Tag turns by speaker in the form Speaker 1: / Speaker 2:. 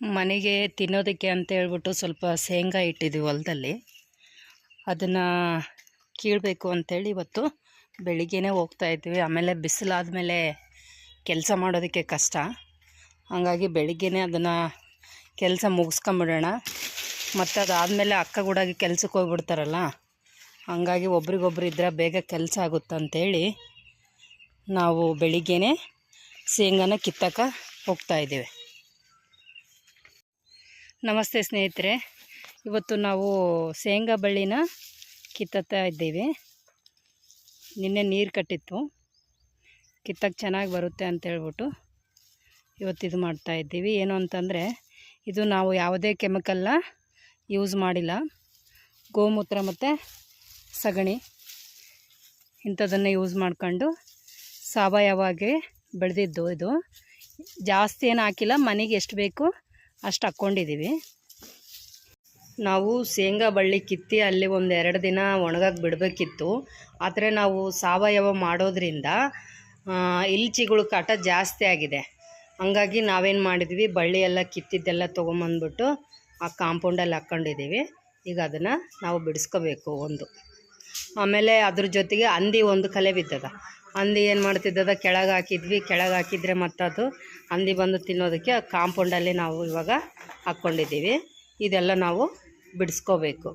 Speaker 1: ಮನೆಗೆ ತಿನ್ನೋದಕ್ಕೆ ಅಂತ ಹೇಳ್ಬಿಟ್ಟು ಸ್ವಲ್ಪ ಶೇಂಗಾ ಇಟ್ಟಿದ್ವಿ ಹೊಲದಲ್ಲಿ. ಅದನ್ನು ಕೀಳಬೇಕು ಅಂತೇಳಿ ಇವತ್ತು ಬೆಳಿಗ್ಗೆನೇ ಹೋಗ್ತಾ ಇದ್ದೀವಿ. ಆಮೇಲೆ ಬಿಸಿಲಾದಮೇಲೆ ಕೆಲಸ ಮಾಡೋದಕ್ಕೆ ಕಷ್ಟ. ಹಾಗಾಗಿ ಬೆಳಿಗ್ಗೆನೇ ಅದನ್ನು ಕೆಲಸ ಮುಗಿಸ್ಕೊಂಬಿಡೋಣ. ಮತ್ತು ಅದಾದಮೇಲೆ ಅಕ್ಕ ಕೂಡ ಕೆಲ್ಸಕ್ಕೆ ಹೋಗ್ಬಿಡ್ತಾರಲ್ಲ. ಹಾಗಾಗಿ ಒಬ್ರಿಗೊಬ್ರು ಇದ್ದರೆ ಬೇಗ ಕೆಲಸ ಆಗುತ್ತೆ ಆಗುತ್ತಂತೇಳಿ ನಾವು ಬೆಳಿಗ್ಗೆನೇ ಶೇಂಗಾನ ಕಿತ್ತಕ್ಕೆ ಹೋಗ್ತಾ ಇದ್ದೇವೆ. ನಮಸ್ತೆ ಸ್ನೇಹಿತರೆ. ಇವತ್ತು ನಾವು ಶೇಂಗಾ ಬಳ್ಳಿನ ಕಿತ್ತತ್ತಾ ಇದ್ದೀವಿ. ನಿನ್ನೆ ನೀರು ಕಟ್ಟಿತ್ತು. ಕಿತ್ತಕ್ಕೆ ಚೆನ್ನಾಗಿ ಬರುತ್ತೆ ಅಂತ ಹೇಳ್ಬಿಟ್ಟು ಇವತ್ತು ಇದು ಮಾಡ್ತಾ ಇದ್ದೀವಿ. ಏನು ಅಂತಂದರೆ, ಇದು ನಾವು ಯಾವುದೇ ಕೆಮಿಕಲ್ನ ಯೂಸ್ ಮಾಡಿಲ್ಲ. ಗೋಮೂತ್ರ ಮತ್ತು ಸಗಣಿ ಇಂಥದನ್ನು ಯೂಸ್ ಮಾಡ್ಕೊಂಡು ಸಾವಯವಾಗಿ ಬೆಳೆದಿದ್ದು ಇದು. ಜಾಸ್ತಿ ಏನು ಹಾಕಿಲ್ಲ, ಮನೆಗೆ ಎಷ್ಟು ಬೇಕು ಅಷ್ಟು ಹಾಕ್ಕೊಂಡಿದ್ದೀವಿ ನಾವು ಶೇಂಗಾ ಬಳ್ಳಿ ಕಿತ್ತಿ ಅಲ್ಲಿ ಒಂದು ಎರಡು ದಿನ ಒಣಗಕ್ಕೆ ಬಿಡಬೇಕಿತ್ತು. ಆದರೆ ನಾವು ಸಾವಯವ ಮಾಡೋದ್ರಿಂದ ಇಲ್ಚಿಗಳು ಕಾಟ ಜಾಸ್ತಿ ಆಗಿದೆ. ಹಂಗಾಗಿ ನಾವೇನು ಮಾಡಿದ್ವಿ, ಬಳ್ಳಿ ಎಲ್ಲ ಕಿತ್ತಿದ್ದೆಲ್ಲ ತೊಗೊಂಬಂದ್ಬಿಟ್ಟು ಆ ಕಾಂಪೌಂಡಲ್ಲಿ ಹಾಕ್ಕೊಂಡಿದ್ದೀವಿ ಈಗ ಅದನ್ನು ನಾವು ಬಿಡಿಸ್ಕೋಬೇಕು ಒಂದು. ಆಮೇಲೆ ಅದ್ರ ಜೊತೆಗೆ ಹಂದಿ ಒಂದು ಕಲೆ ಬಿದ್ದದ. ಹಂದಿ ಏನು ಮಾಡ್ತಿದ್ದದ? ಕೆಳಗೆ ಹಾಕಿದ್ವಿ. ಕೆಳಗೆ ಹಾಕಿದ್ರೆ ಮತ್ತದು ಹಂದಿ ಬಂದು ತಿನ್ನೋದಕ್ಕೆ ಆ ಕಾಂಪೌಂಡಲ್ಲಿ ನಾವು ಇವಾಗ ಹಾಕ್ಕೊಂಡಿದ್ದೀವಿ. ಇದೆಲ್ಲ ನಾವು ಬಿಡಿಸ್ಕೋಬೇಕು.